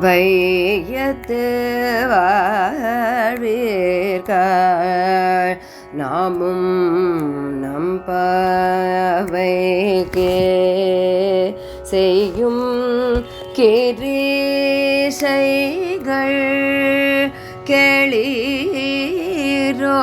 வையத்து வாழ்வீர்கள் நாமும் நம் நம்பவைக்கே செய்யும் கிரீசைகள் கேளீரோ.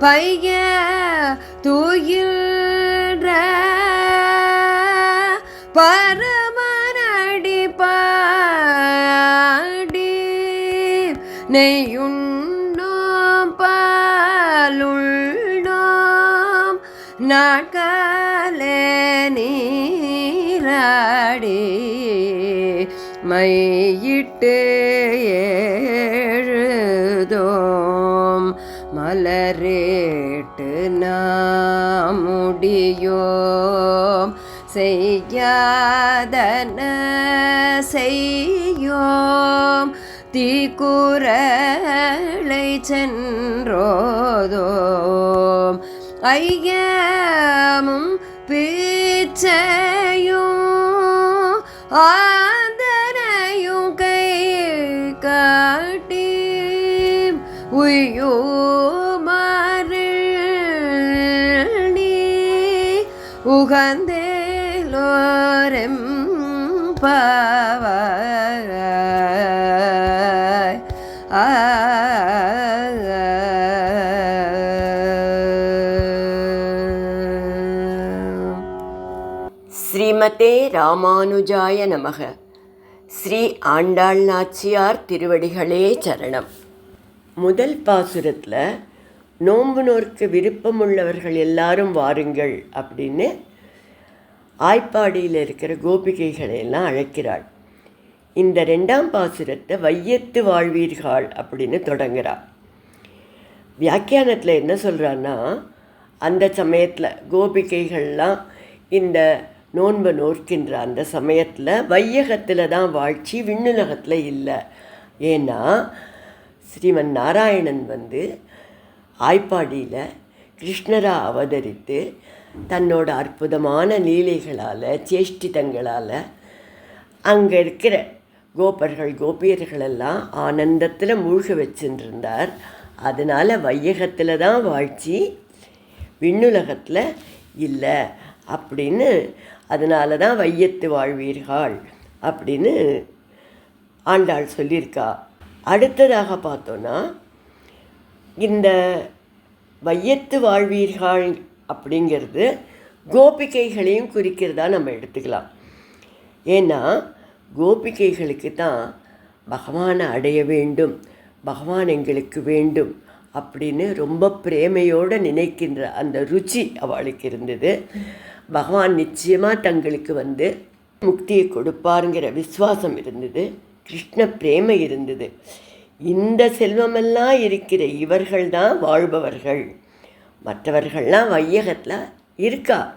பைய தூயில்ற பரமனடி பாடி நெய்யுண்ணோம் பாலுள்ளோம் நாட்காலே நீராடி மையிட்டு ஏழுதோம் மலரேட்டு நாமுடியோம் செய்யாதன செய்யோம். தீக்குறளை சென்றோதோம். ஐயமும் பிச்சையும் ஆ பாவாய் ஆ ஸ்ரீமதே ராமானுஜாய நமக. ஸ்ரீ ஆண்டாள் நாச்சியார் திருவடிகளே சரணம். முதல் பாசுரத்தில் நோன்பு நோர்க்க விருப்பமுள்ளவர்கள் எல்லாரும் வாருங்கள் அப்படின்னு ஆய்ப்பாடியில் இருக்கிற கோபிகைகளை எல்லாம் அழைக்கிறாள். இந்த ரெண்டாம் பாசுரத்தை வையத்து வாழ்வீர்கள் அப்படின்னு தொடங்குகிறாள் வியாக்கியானத்தில் என்ன சொல்கிறான்னா அந்த சமயத்தில் கோபிகைகள்லாம் இந்த நோன்பை நோக்கின்ற அந்த சமயத்தில் வையகத்தில் தான் வாழ்ச்சி விண்ணுலகத்தில் இல்லை. ஏன்னா ஸ்ரீமன் நாராயணன் வந்து ஆய்ப்பாடியில் கிருஷ்ணரா அவதரித்து தன்னோட அற்புதமான லீலைகளால் சேஷ்டிதங்களால் அங்கே இருக்கிற கோபர்கள் கோபியர்களெல்லாம் ஆனந்தத்தில் மூழ்க வச்சுருந்தார். அதனால் வையகத்தில் தான் வாழ்ச்சி விண்ணுலகத்தில் இல்லை. அப்படின்னு அதனால தான் வையத்து வாழ்வீர்கள் அப்படின்னு ஆண்டாள் சொல்லியிருக்கா. அடுத்ததாக பார்த்தோன்னா இந்த வையத்து வாழ்வீர்கள் அப்படிங்கிறது கோபிகைகளையும் குறிக்கிறதா நம்ம எடுத்துக்கலாம். ஏன்னா கோபிகைகளுக்கு தான் பகவானை அடைய வேண்டும் பகவான் எங்களுக்கு வேண்டும் அப்படின்னு ரொம்ப பிரேமையோடு நினைக்கின்ற அந்த ருச்சி அவளுக்கு இருந்தது. பகவான் நிச்சயமாக தங்களுக்கு வந்து முக்தியை கொடுப்பாருங்கிற விசுவாசம் இருந்தது கிருஷ்ண பிரேமை இருந்தது. இந்த செல்வமெல்லாம் இருக்கிற இவர்கள் தான் வாழ்பவர்கள். மற்றவர்கள்லாம் வையகத்தில் இருக்கா?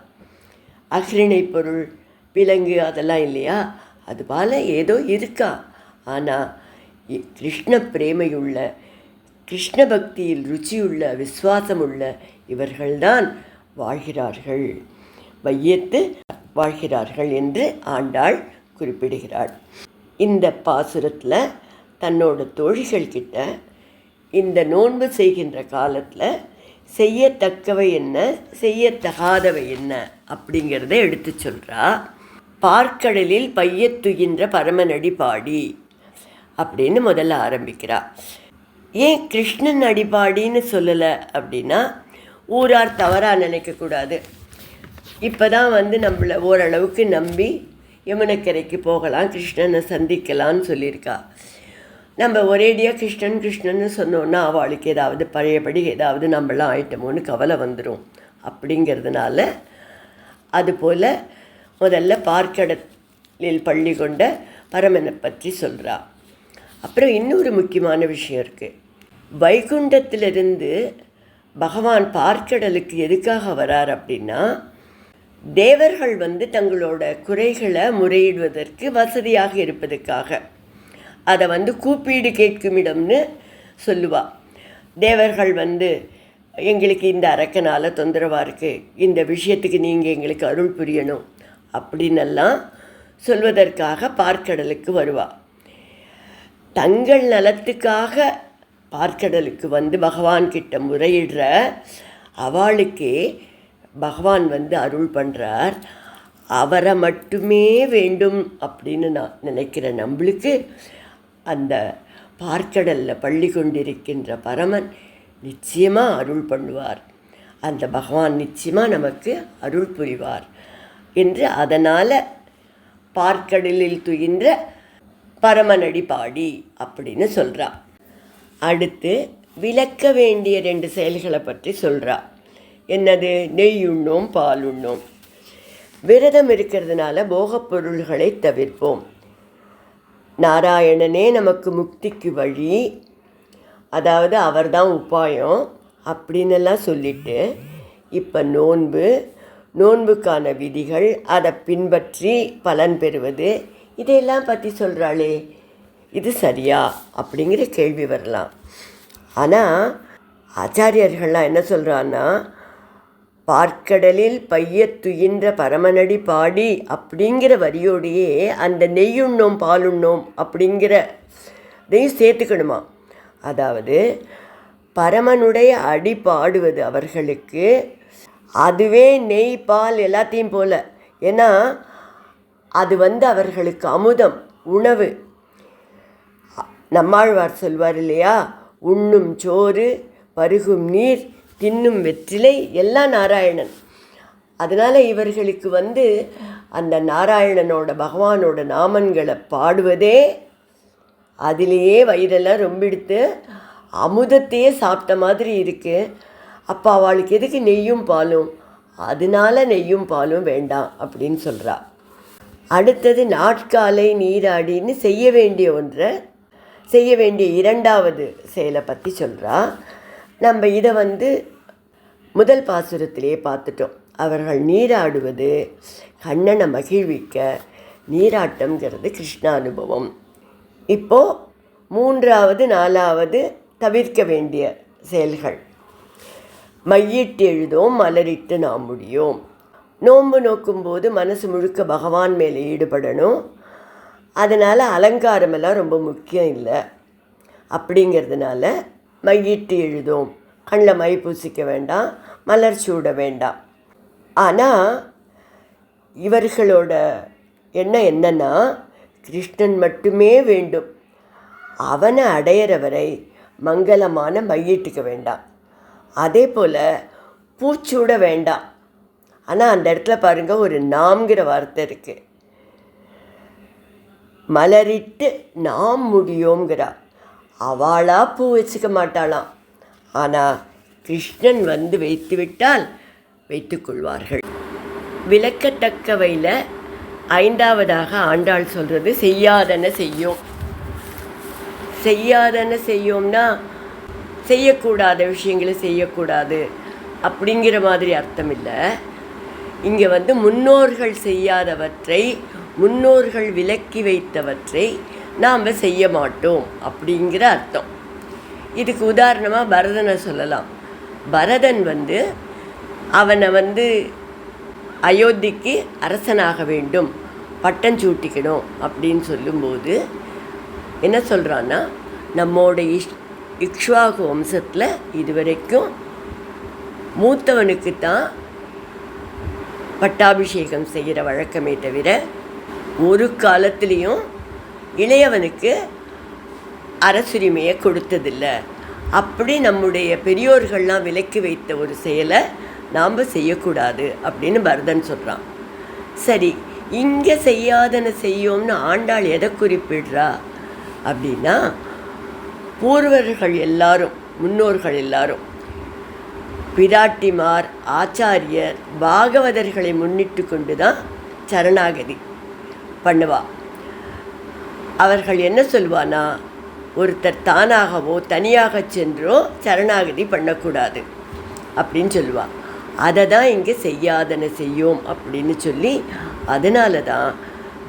அக்ரிணை பொருள் விலங்கு அதெல்லாம் இல்லையா? அதுபோல் ஏதோ இருக்கா? ஆனால் இ- கிருஷ்ண பிரேமையுள்ள கிருஷ்ண பக்தியில் ருச்சியுள்ள விசுவாசமுள்ள இவர்கள்தான் வாழ்கிறார்கள். வையத்து வாழ்கிறார்கள் என்று ஆண்டாள் குறிப்பிடுகிறாள். இந்த பாசுரத்தில் தன்னோட தோழிகள் கிட்ட இந்த நோன்பு செய்கின்ற காலத்தில் செய்யத்தக்கவை என்ன? செய்யத்தகாதவை என்ன? அப்படிங்கிறத எடுத்து சொல்கிறா பார்க்கடலில் பையத்துகின்ற பரமநடி பாடி அப்படின்னு முதல்ல ஆரம்பிக்கிறா. ஏன் கிருஷ்ணன் அடிபாடின்னு சொல்லலை அப்படின்னா ஊரார் தவறாக நினைக்கக்கூடாது இப்போ தான் வந்து நம்மளை ஓரளவுக்கு நம்பி யமுனக்கரைக்கு போகலாம் கிருஷ்ணனை சந்திக்கலாம்னு சொல்லியிருக்கா. நம்ம ஒரேடியாக கிருஷ்ணன் கிருஷ்ணன்னு சொன்னோன்னா அவளுக்கு ஏதாவது பழையபடி ஏதாவது நம்மளாம் ஆயிட்டமோன்னு கவலை வந்துடும் அப்படிங்கிறதுனால அதுபோல் முதல்ல பார்க்கடலில் பள்ளி கொண்ட பரமனை பற்றி சொல்கிறா அப்புறம் இன்னொரு முக்கியமான விஷயம் இருக்குது வைகுண்டத்திலிருந்து பகவான் பார்க்கடலுக்கு எதுக்காக வரார் அப்படின்னா தேவர்கள் வந்து தங்களோட குறைகளை முறையிடுவதற்கு வசதியாக இருப்பதற்காக. அதை வந்து கூப்பீடு கேட்கும் இடம்னு சொல்லுவா. தேவர்கள் வந்து எங்களுக்கு இந்த அரக்கனால் தொந்தரவாக இருக்குது இந்த விஷயத்துக்கு நீங்கள் எங்களுக்கு அருள் புரியணும் அப்படின்னெல்லாம் சொல்வதற்காக பார்க்கடலுக்கு வருவா. தங்கள் நலத்துக்காக பார்க்கடலுக்கு வந்து பகவான் கிட்ட முறையிடுற அவளுக்கே பகவான் வந்து அருள் பண்ணுறார் அவரை மட்டுமே வேண்டும் அப்படின்னு நான் நினைக்கிறேன் நம்மளுக்கு அந்த பார்க்கடலில் பள்ளி கொண்டிருக்கின்ற பரமன் நிச்சயமாக அருள் பண்ணுவார். அந்த பகவான் நிச்சயமாக நமக்கு அருள் புரிவார் என்று அதனால் பார்க்கடலில் துயின்ற பரமனடி பாடி அப்படின்னு சொல்கிறா அடுத்து விளக்க வேண்டிய ரெண்டு செயல்களை பற்றி சொல்கிறா என்னது? நெய் உண்ணோம் பால் உண்ணோம் விரதம் இருக்கிறதுனால போகப் பொருள்களை தவிர்ப்போம். நாராயணனே நமக்கு முக்திக்கு வழி. அதாவது அவர்தான் உபாயம் அப்படின்னுலாம் சொல்லிட்டு இப்போ நோன்பு நோன்புக்கான விதிகள் அதை பின்பற்றி பலன் பெறுவது இதையெல்லாம் பற்றி சொல்கிறாளே இது சரியா அப்படிங்கிற கேள்வி வரலாம். ஆனால் ஆச்சாரியர்கள்லாம் என்ன சொல்கிறான்னா பார்க்கடலில் பையத்துயின்ற பரமனடி பாடி அப்படிங்கிற வரியோடையே அந்த நெய்யுண்ணோம் பாலுண்ணோம் அப்படிங்கிறதையும் சேர்த்துக்கணுமா? அதாவது பரமனுடைய அடி பாடுவது அவர்களுக்கு அதுவே நெய் பால் எல்லாத்தையும் போல. ஏன்னா அது வந்து அவர்களுக்கு அமுதம் உணவு. நம்மாழ்வார் சொல்வார் இல்லையா? உண்ணும் சோறு பருகும் நீர் தின்னும் வெற்றிலை எல்லாம் நாராயணன். அதனால் இவர்களுக்கு வந்து அந்த நாராயணனோட பகவானோட நாமன்களை பாடுவதே அதிலேயே வயிறெல்லாம் ரொம்பிடுத்து அமுதத்தையே சாப்பிட்ட மாதிரி இருக்குது அப்போ அவளுக்கு எதுக்கு நெய்யும் பாலும்? அதனால நெய்யும் பாலும் வேண்டாம் அப்படின்னு சொல்கிறா அடுத்தது நாட்காலை நீராடின்னு செய்ய வேண்டிய ஒன்றை செய்ய வேண்டிய இரண்டாவது செயலை பற்றி சொல்கிறா நம்ம இதை வந்து முதல் பாசுரத்திலேயே பார்த்துட்டோம். அவர்கள் நீராடுவது கண்ணனை மகிழ்விக்க நீராட்டம்ங்கிறது கிருஷ்ணானுபவம். இப்போது மூன்றாவது நாலாவது தவிர்க்க வேண்டிய செயல்கள். மையிட்டு எழுதோம் மலரிட்டு நாம் முடியும். நோன்பு நோக்கும்போது மனசு முழுக்க பகவான் மேலே ஈடுபடணும். அதனால் அலங்காரமெல்லாம் ரொம்ப முக்கியம் இல்லை. அப்படிங்கிறதுனால மையிட்டு எழுதும். கண்ணில் மை பூசிக்க வேண்டாம் மலர் சூட வேண்டாம். ஆனால் இவர்களோட எண்ணம் என்னன்னா கிருஷ்ணன் மட்டுமே வேண்டும். அவனை அடையிற வரை மங்களமான மையிட்டுக்க வேண்டாம். அதே போல் பூச்சூட வேண்டாம். ஆனால் அந்த இடத்துல பாருங்கள் ஒரு நாம்ங்கிற வார்த்தை இருக்குது மலரிட்டு நாம் முடியோங்கிறா அவளாக பூ வச்சுக்க மாட்டாளாம். ஆனால் கிருஷ்ணன் வந்து வைத்து விட்டால் வைத்துக்கொள்வார்கள் விளக்கத்தக்கவையில் ஐந்தாவதாக ஆண்டாள் சொல்கிறது செய்யாதன செய்யும். செய்யாதன செய்யோம்னா செய்யக்கூடாத விஷயங்களை செய்யக்கூடாது. அப்படிங்கிற மாதிரி அர்த்தம் இல்லை. இங்கே வந்து முன்னோர்கள் செய்யாதவற்றை முன்னோர்கள் விலக்கி வைத்தவற்றை நாம் செய்ய மாட்டோம் அப்படிங்கிற அர்த்தம். இதுக்கு உதாரணமாக பரதனை சொல்லலாம். பரதன் வந்து அவனை வந்து அயோத்திக்கு அரசனாக வேண்டும் பட்டம் சூட்டிக்கணும் அப்படின்னு சொல்லும்போது என்ன சொல்கிறான்னா நம்மோட இஷ் இக்ஷ்வாகு வம்சத்தில் இதுவரைக்கும் மூத்தவனுக்கு தான் பட்டாபிஷேகம் செய்கிற வழக்கமே தவிர ஒரு காலத்துலேயும் இளையவனுக்கு அரசுரிமையை கொடுத்ததில்ல. அப்படி நம்முடைய பெரியோர்கள்லாம் விலக்கி வைத்த ஒரு செயலை நாம் செய்யக்கூடாது அப்படின்னு பரதன் சொல்கிறான் சரி இங்கே செய்யாதன செய்யோம்னு ஆண்டாள் எதை குறிப்பிடுறா? அப்படின்னா பூர்வர்கள் எல்லாரும் முன்னோர்கள் எல்லாரும் பிராட்டிமார் ஆச்சாரியர் பாகவதர்களை முன்னிட்டு கொண்டு தான் சரணாகதி பண்ணுவா. அவர்கள் என்ன சொல்வானா? ஒருத்தர் தானாகவோ தனியாக சென்றோ சரணாகதி பண்ணக்கூடாது அப்படின்னு சொல்லுவா. அதை தான் இங்கே செய்யாதன செய்யும் அப்படின்னு சொல்லி அதனால தான்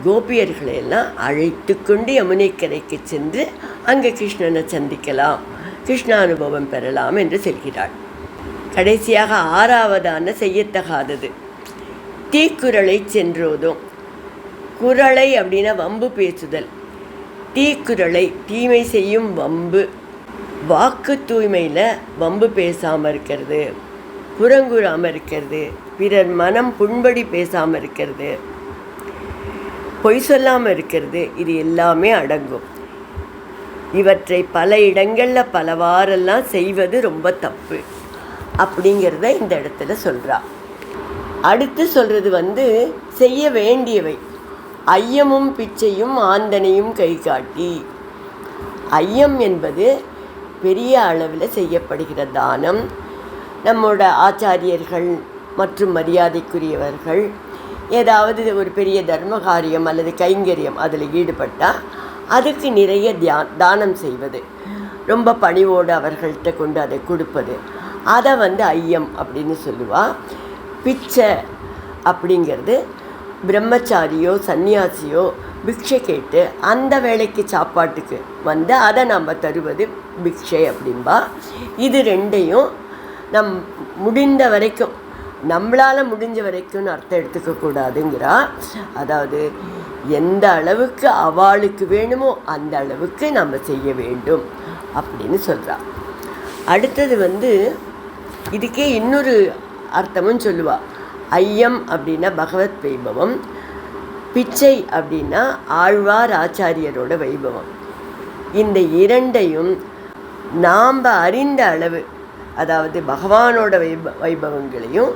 கோபியர்களை எல்லாம் அழைத்து கொண்டு யமுனைக்கரைக்கு சென்று அங்கே கிருஷ்ணனை சந்திக்கலாம் கிருஷ்ணானுபவம் பெறலாம் என்று சொல்கிறாள். கடைசியாக ஆறாவதான செய்யத்தகாதது. தீக்குறளை சென்றோதும். குறளை அப்படின்னா வம்பு பேசுதல். தீக்குறளை தீமை செய்யும் வம்பு. வாக்கு தூய்மையில் வம்பு பேசாமல் இருக்கிறது. புறங்குறாமல் இருக்கிறது. பிறர் மனம் புண்படி பேசாமல் இருக்கிறது. பொய் சொல்லாமல் இருக்கிறது. இது எல்லாமே அடங்கும். இவற்றை பல இடங்களில் பலவாறெல்லாம் செய்வது ரொம்ப தப்பு. அப்படிங்கிறத இந்த இடத்துல சொல்கிறா அடுத்து சொல்கிறது வந்து செய்ய வேண்டியவை. ஐயமும் பிச்சையும் ஆந்தனையும் கை காட்டி ஐயம் என்பது பெரிய அளவில் செய்யப்படுகிற தானம். நம்மளோட ஆச்சாரியர்கள் மற்றும் மரியாதைக்குரியவர்கள் ஏதாவது ஒரு பெரிய தர்ம காரியம் அல்லது கைங்கரியம் அதில் ஈடுபட்டால் அதுக்கு நிறைய தியா தானம் செய்வது. ரொம்ப பணிவோடு அவர்கள்ட்ட கொண்டு அதை கொடுப்பது. அதை வந்து ஐயம் அப்படின்னு சொல்லுவா. பிச்சை அப்படிங்கிறது பிரம்மச்சாரியோ சன்னியாசியோ பிக்ஷை கேட்டு அந்த வேலைக்கு சாப்பாட்டுக்கு வந்து அதை நம்ம தருவது பிக்ஷை அப்படின்பா. இது ரெண்டையும் நம் முடிந்த வரைக்கும் நம்மளால் முடிஞ்ச வரைக்கும்னு அர்த்தம் எடுத்துக்கக்கூடாதுங்கிறா அதாவது எந்த அளவுக்கு அவளுக்கு வேணுமோ அந்த அளவுக்கு நம்ம செய்ய வேண்டும் அப்படின்னு சொல்கிறா அடுத்தது வந்து இதுக்கே இன்னொரு அர்த்தமும் சொல்லுவாள் ஐயம் அப்படின்னா பகவத் வைபவம் பிச்சை அப்படின்னா ஆழ்வார் ஆச்சாரியரோட வைபவம். இந்த இரண்டையும் நாம் அறிந்த அளவு அதாவது பகவானோட வைப வைபவங்களையும்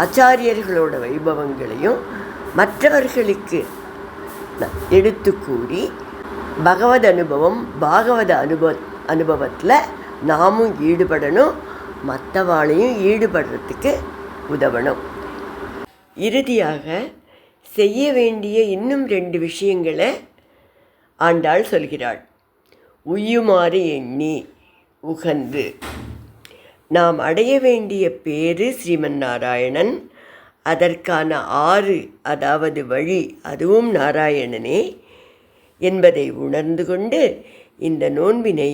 ஆச்சாரியர்களோட வைபவங்களையும் மற்றவர்களுக்கு எடுத்து கூறி பகவத் அனுபவம் பாகவத அனுபவ அனுபவத்தில் நாமும் ஈடுபடணும் மற்றவாளையும் ஈடுபடுறதுக்கு உதவணும். இறுதியாக செய்ய வேண்டிய இன்னும் ரெண்டு விஷயங்களை ஆண்டாள் சொல்கிறாள். உய்யுமாறு எண்ணி உகந்து நாம் அடைய வேண்டிய பேரு ஸ்ரீமன் நாராயணன் அதற்கான ஆறு அதாவது வழி அதுவும் நாராயணனே என்பதை உணர்ந்து கொண்டு இந்த நோன்பினை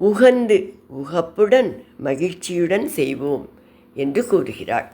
உகந்து உகப்புடன் மகிழ்ச்சியுடன் செய்வோம் என்று கூறுகிறாள்.